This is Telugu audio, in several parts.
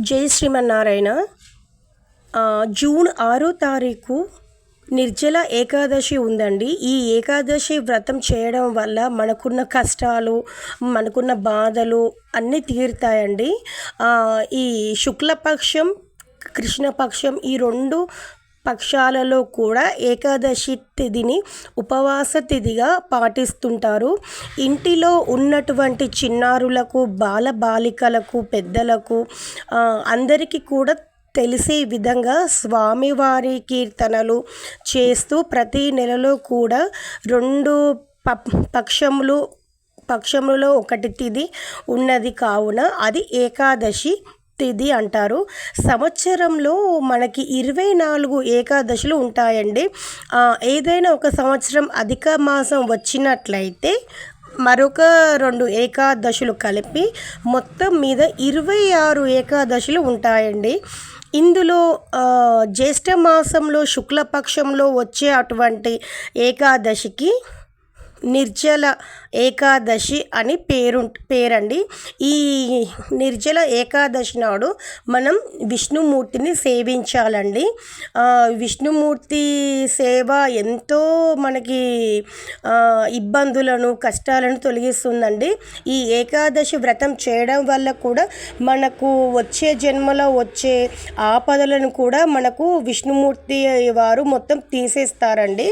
జై శ్రీమన్నారాయణ. జూన్ ఆరో తారీఖు నిర్జల ఏకాదశి ఉందండి. ఈ ఏకాదశి వ్రతం చేయడం వల్ల మనకున్న కష్టాలు మనకున్న బాధలు అన్నీ తీరుతాయండి. ఈ శుక్లపక్షం కృష్ణపక్షం ఈ రెండు పక్షాలలో కూడా ఏకాదశి తిథిని ఉపవాస తిథిగా పాటిస్తుంటారు. ఇంటిలో ఉన్నటువంటి చిన్నారులకు బాల బాలికలకు పెద్దలకు అందరికీ కూడా తెలిసే విధంగా స్వామివారి కీర్తనలు చేస్తూ ప్రతి నెలలో కూడా రెండు ప పక్షములు పక్షములలో ఒకటి తిథి ఉన్నది కావున అది ఏకాదశి తిథి అంటారు. సంవత్సరంలో మనకి ఇరవై నాలుగు ఏకాదశులు ఉంటాయండి. ఏదైనా ఒక సంవత్సరం అధిక మాసం వచ్చినట్లయితే మరొక రెండు ఏకాదశులు కలిపి మొత్తం మీద ఇరవై ఆరు ఏకాదశులు ఉంటాయండి. ఇందులో జ్యేష్ఠ మాసంలో శుక్లపక్షంలో వచ్చే అటువంటి ఏకాదశికి నిర్జల ఏకాదశి అని పేరు పేరండి. ఈ నిర్జల ఏకాదశి నాడు మనం విష్ణుమూర్తిని సేవించాలండి. విష్ణుమూర్తి సేవ ఎంతో మనకి ఇబ్బందులను కష్టాలను తొలగిస్తుందండి. ఈ ఏకాదశి వ్రతం చేయడం వల్ల కూడా మనకు వచ్చే జన్మలో వచ్చే ఆపదలను కూడా మనకు విష్ణుమూర్తి వారు మొత్తం తీసేస్తారండి.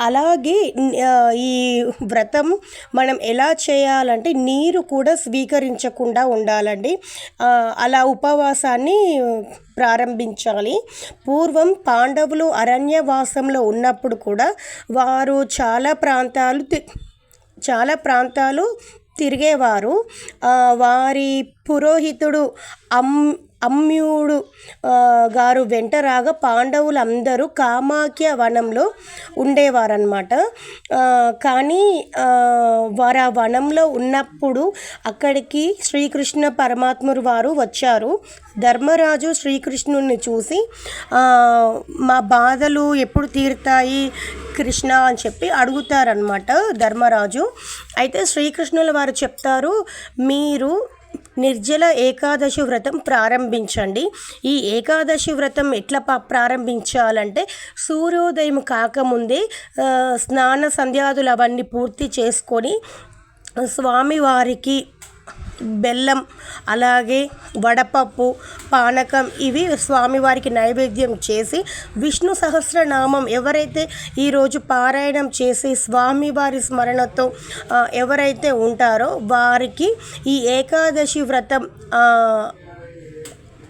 అలాగే ఈ ఈ వ్రతం మనం ఎలా చేయాలంటే నీరు కూడా స్వీకరించకుండా ఉండాలండి. అలా ఉపవాసాన్ని ప్రారంభించాలి. పూర్వం పాండవులు అరణ్యవాసంలో ఉన్నప్పుడు కూడా వారు చాలా ప్రాంతాలు తి- చాలా ప్రాంతాలు తిరిగేవారు. వారి పురోహితుడు అమ్ అమ్యుడు గారు వెంట రాగా పాండవులందరూ కామాఖ్య వనంలో ఉండేవారనమాట కానీ వారు ఆ వనంలో ఉన్నప్పుడు అక్కడికి శ్రీకృష్ణ పరమాత్ముడు వారు వచ్చారు. ధర్మరాజు శ్రీకృష్ణుని చూసి మా బాధలు ఎప్పుడు తీరుతాయి కృష్ణ? అని చెప్పి అడుగుతారనమాట ధర్మరాజు. అయితే శ్రీకృష్ణుల వారు చెప్తారు మీరు నిర్జల ఏకాదశి వ్రతం ప్రారంభించండి. ఈ ఏకాదశి వ్రతం ఎట్లా ప్రారంభించాలంటే సూర్యోదయం కాకముందే స్నాన సంధ్యాదులు అవన్నీ పూర్తి చేసుకొని స్వామివారికి బెల్లం అలాగే వడపప్పు పానకం ఇవి స్వామివారికి నైవేద్యం చేసి విష్ణు సహస్రనామం ఎవరైతే ఈరోజు పారాయణం చేసి స్వామివారి స్మరణతో ఎవరైతే ఉంటారో వారికి ఈ ఏకాదశి వ్రతం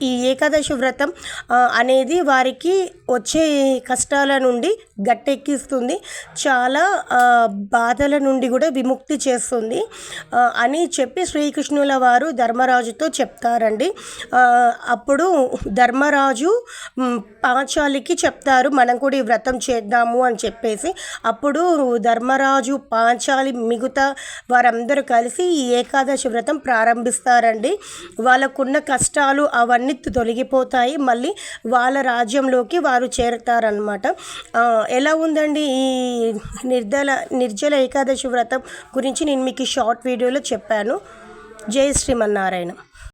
ఈ ఏకాదశి వ్రతం అనేది వారికి వచ్చే కష్టాల నుండి గట్టెక్కిస్తుంది. చాలా బాధల నుండి కూడా విముక్తి చేస్తుంది. అని చెప్పి శ్రీకృష్ణుల వారు ధర్మరాజుతో చెప్తారండి. అప్పుడు ధర్మరాజు పాంచాలికి చెప్తారు మనం కూడా ఈ వ్రతం చేద్దాము అని చెప్పేసి. అప్పుడు ధర్మరాజు పాంచాలి మిగతా వారందరూ కలిసి ఈ ఏకాదశి వ్రతం ప్రారంభిస్తారండి. వాళ్ళకున్న కష్టాలు అవన్నీ తొలగిపోతాయి. మళ్ళీ వాళ్ళ రాజ్యంలోకి వారు చేరతారనమాట ఎలా ఉందండి ఈ నిర్దల నిర్జల ఏకాదశి వ్రతం గురించి నేను మీకు షార్ట్ వీడియోలో చెప్పాను. జై శ్రీమన్నారాయణ.